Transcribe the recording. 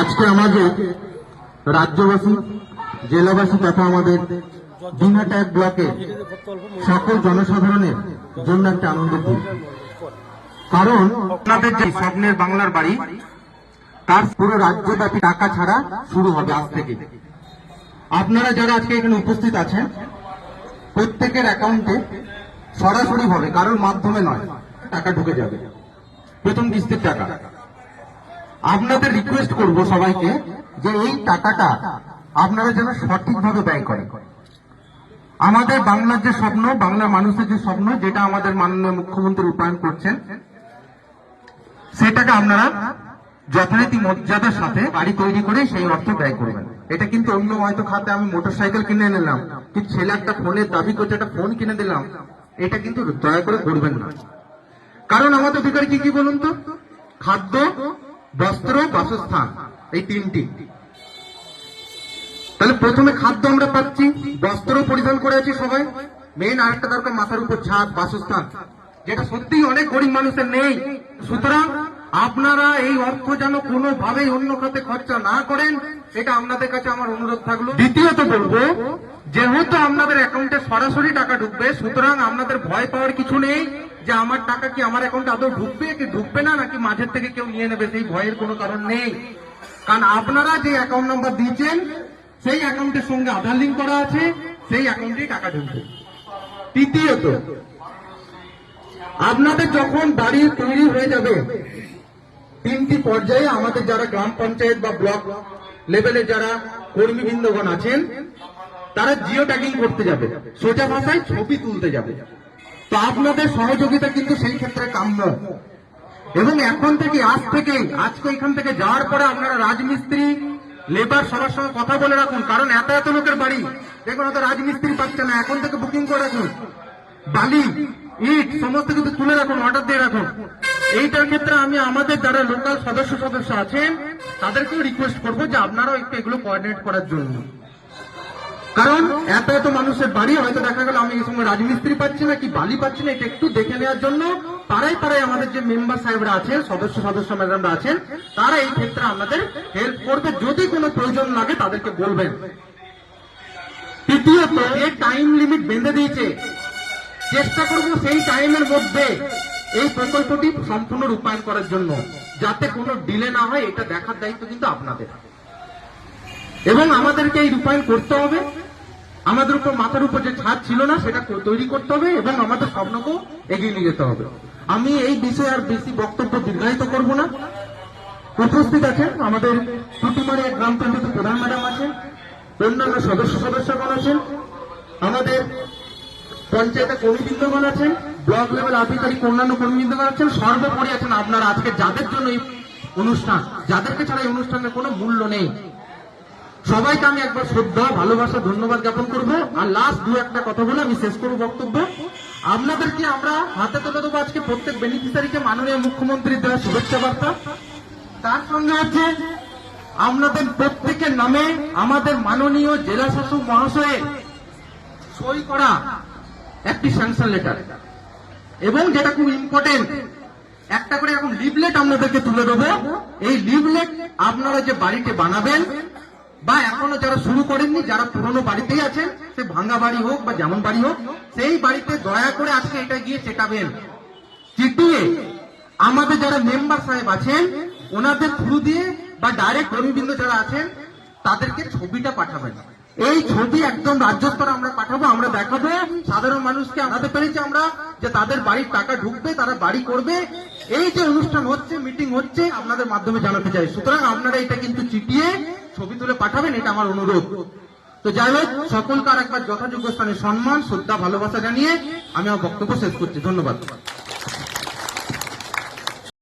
আজকে আমাদের রাজ্যবাসী, জেলাবাসী তথা আমাদের দিনহাটা ব্লকে সকল জনসাধারণের জন্য একটা আনন্দের দিন। কারণ আপনাদের যে স্বপ্নের বাংলার বাড়ি, তার পুরো রাজ্যব্যাপী টাকা ছাড়া শুরু হবে আজ থেকে। আপনারা যারা আজকে এখানে উপস্থিত আছেন, প্রত্যেকের অ্যাকাউন্টে সরাসরি হবে, কারোর মাধ্যমে নয়, টাকা ঢুকে যাবে। প্রথম কিস্তির টাকা। আপনাদের রিকোয়েস্ট করব সবাইকে যে এই টাকাটা আপনারা যেন সঠিকভাবে ব্যয় করেন। আমাদের বাংলার যে স্বপ্ন, বাংলার মানুষের যে স্বপ্ন, যেটা আমাদের মাননীয় মুখ্যমন্ত্রী রূপায়ণ করছেন, সেটাকে আপনারা যথারীতি মর্যাদার সাথে বাড়ি তৈরি করে সেই অর্থ ব্যয় করবেন। এটা কিন্তু অন্য হয়তো খাতে আমি মোটরসাইকেল কিনে নিলাম কিন্তু ছেলে একটা ফোনের দাবি করছে, একটা ফোন কিনে দিলাম, এটা কিন্তু দয়া করে করবেন না। কারণ আমাদের অধিকার কি কি বলুন তো? খাদ্য বস্ত্র, বাসস্থান, এই তিনটি। তাহলে প্রথমে খাদ্য আমরা পাচ্ছি, বস্ত্র পরিধান করে আছি সবাই। মেন আরেকটা দরকার মাথার উপর ছাদ, বাসস্থান। যেটা সত্যি অনেক গরিব মানুষের নেই। সুতরাং আপনারা এই অর্থ যেন কোনোভাবেই অন্য খাতে খরচা না করেন এটা আপনাদের কাছে আমার অনুরোধ থাকল। দ্বিতীয়ত বলব, যেহেতু আপনাদের অ্যাকাউন্টে সরাসরি টাকা ঢুকবে, সুতরাং আপনাদের ভয় পাওয়ার কিছু নেই। যে আমার টাকা কি আমার অ্যাকাউন্টে আদৌ ঢুকবে কি ঢুকবে না, নাকি মাঝের থেকে কেউ নিয়ে নেবে, সেই ভয়ের কোনো কারণ নেই। কারণ আপনারা যে অ্যাকাউন্ট নাম্বার দিয়েছেন, সেই অ্যাকাউন্টের সঙ্গে আধার লিঙ্ক করা আছে, সেই অ্যাকাউন্টে টাকা ঢুকবে। তৃতীয়ত, আপনাদের যখন বাড়ি তৈরি হয়ে যাবে, তিনটি পর্যায়ে আমাদের যারা গ্রাম পঞ্চায়েত বা ব্লক লেভেলে যারা কর্মীবৃন্দগণ আছেন, তারা জিও ট্যাগিং করতে যাবে। সোজা ভাষায় ছবি তুলতে যাবে। তো আপনাদের সহযোগিতা কিন্তু সেই ক্ষেত্রে কাম্য। এবং এখন থেকে, আজ থেকে, আজকে এখান থেকে যাওয়ার পরে আপনারা রাজমিস্ত্রি, লেবার সবার সঙ্গে কথা বলে রাখুন, কারণ এত এত লোকের বাড়ি। দেখুন হয়তো রাজমিস্ত্রি পাচ্ছে না। এখন থেকে বুকিং করে রাখুন। বালি, ইট, সমস্ত কিছু তুলে রাখুন অর্ডার দিয়ে রাখুন। এইটার ক্ষেত্রে আমি আমাদের যারা লোকাল সদস্য সদস্য আছেন, তাদেরকেও রিকোয়েস্ট করব যে আপনারাও একটু এগুলো কোঅর্ডিনেট করার জন্য। কারণ এত এত মানুষের বাড়ি, হয়তো দেখা গেল আমি এই সময় রাজমিস্ত্রি পাচ্ছি না, কি বালি পাচ্ছি না, এটা একটু দেখে নেওয়ার জন্য পাড়ায় পাড়ায় আমাদের যে মেম্বার সাহেবরা আছেন, সদস্য সদস্য ম্যাডামরা আছেন, তারা এই ক্ষেত্রে আমাদের হেল্প করবে। যদি কোনো প্রয়োজন লাগে তাদেরকে বলবেন। তৃতীয়ত যে টাইম লিমিট বেঁধে দিয়েছে, চেষ্টা করব সেই টাইমের মধ্যে এই প্রকল্পটি সম্পূর্ণ রূপায়ণ করার জন্য, যাতে কোনো ডিলে না হয়, এটা দেখার দায়িত্ব কিন্তু আপনাদের। এবং আমাদেরকে এই রূপায়ণ করতে হবে। আমাদের উপর, মাথার উপর যে ছাদ ছিল না, সেটা তৈরি করতে হবে এবং আমাদের স্বপ্নকেও এগিয়ে নিয়ে যেতে হবে। আমি এই বিষয়ে আর বেশি বক্তব্য দীর্ঘায়িত করব না। উপস্থিত আছেন আমাদের টুটিমারি গ্রাম পঞ্চায়েত প্রধান ম্যাডাম আছেন, অন্যান্য সদস্য সদস্যগণ আছেন, আমাদের পঞ্চায়েতে কর্মীবৃন্দগণ আছেন, ব্লক লেভেল আধিকারিক অন্যান্য কর্মীবৃন্দগণ আছেন, সর্বোপরি আছেন আপনারা আজকে যাদের জন্য এই অনুষ্ঠান, যাদেরকে ছাড়া এই অনুষ্ঠানের কোনো মূল্য নেই। সবাইকে আমি একবার শ্রদ্ধা, ভালোবাসা, ধন্যবাদ জ্ঞাপন করব। আর লাস্ট দু একটা কথা বলে আমি শেষ করব বক্তব্য। আপনাদেরকে আমরা হাতে তুলে দেবো আজকে প্রত্যেক বেনিফিসারিকে মাননীয় মুখ্যমন্ত্রীর দেওয়া শুভেচ্ছা বার্তা। তার সঙ্গে হচ্ছে আপনাদের প্রত্যেকের নামে আমাদের মাননীয় জেলা শাসক মহাশয়ের সই করা একটি স্যাংশন লেটার এবং যেটা খুব ইম্পর্টেন্ট একটা করে এখন লিভলেট আপনাদেরকে তুলে দেবো। এই লিভলেট আপনারা যে বাড়িতে বানাবেন বা এখনও যারা শুরু করেননি, যারা পুরনো বাড়িতেই আছেন, সে ভাঙ্গা বাড়ি হোক বা যেমন বাড়ি হোক, সেই বাড়িতে দয়া করে আজকে এটা গিয়ে চেটাবেন চিটিয়ে আমাদের যারা মেম্বার সাহেব আছেন, ওনাদের থ্রু দিয়ে বা ডাইরেক্ট কর্মীবৃন্দ যারা আছেন, তাদেরকে ছবিটা পাঠাবেন। এই ছবি একদম রাজ্য স্তরে আমরা পাঠাবো, আমরা দেখাবো। সাধারণ মানুষকে আমাদের পেরেছি আমরা যে তাদের বাড়ির টাকা ঢুকবে, তারা বাড়ি করবে। এই যে অনুষ্ঠান হচ্ছে মিটিং হচ্ছে, আপনাদের মাধ্যমে জানাতে চাই। সুতরাং আপনারা এটা কিন্তু চিটিয়ে ছবি তুলে পাঠাবেন, এটা আমার অনুরোধ। তো যাই হোক, সকলকে আর একবার যথাযোগ্য স্থানে সম্মান, শ্রদ্ধা, ভালোবাসা জানিয়ে আমি আমার বক্তব্য শেষ করছি। ধন্যবাদ।